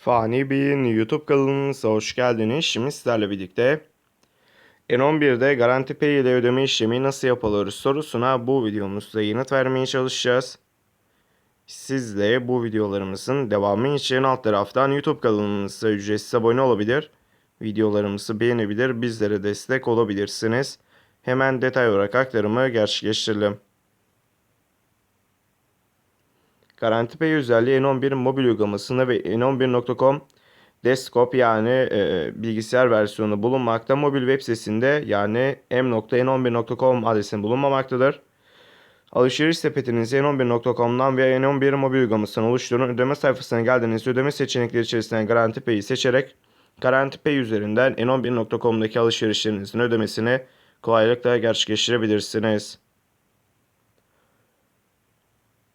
Fani Bey'in YouTube kanalımıza hoş geldiniz. Şimdi sizlerle birlikte N11'de Garanti Pay ile ödeme işlemi nasıl yapılır sorusuna bu videomuzda yanıt vermeye çalışacağız. Siz de bu videolarımızın devamı için alt taraftan YouTube kanalımıza ücretsiz abone olabilir, videolarımızı beğenebilir, bizlere destek olabilirsiniz. Hemen detay olarak aktarımı gerçekleştirelim. Garanti Pay özelliği N11 mobil uygulamasında ve N11.com desktop yani e, bilgisayar versiyonu bulunmakta. Mobil web sitesinde yani m.n11.com adresinde bulunmamaktadır. Alışveriş sepetinizi n11.com'dan veya n11 mobil uygulamasından oluşturun. Ödeme sayfasına geldiğinizde ödeme seçenekleri içerisinden Garanti Pay'i seçerek Garanti Pay üzerinden n11.com'daki alışverişlerinizin ödemesini kolaylıkla gerçekleştirebilirsiniz.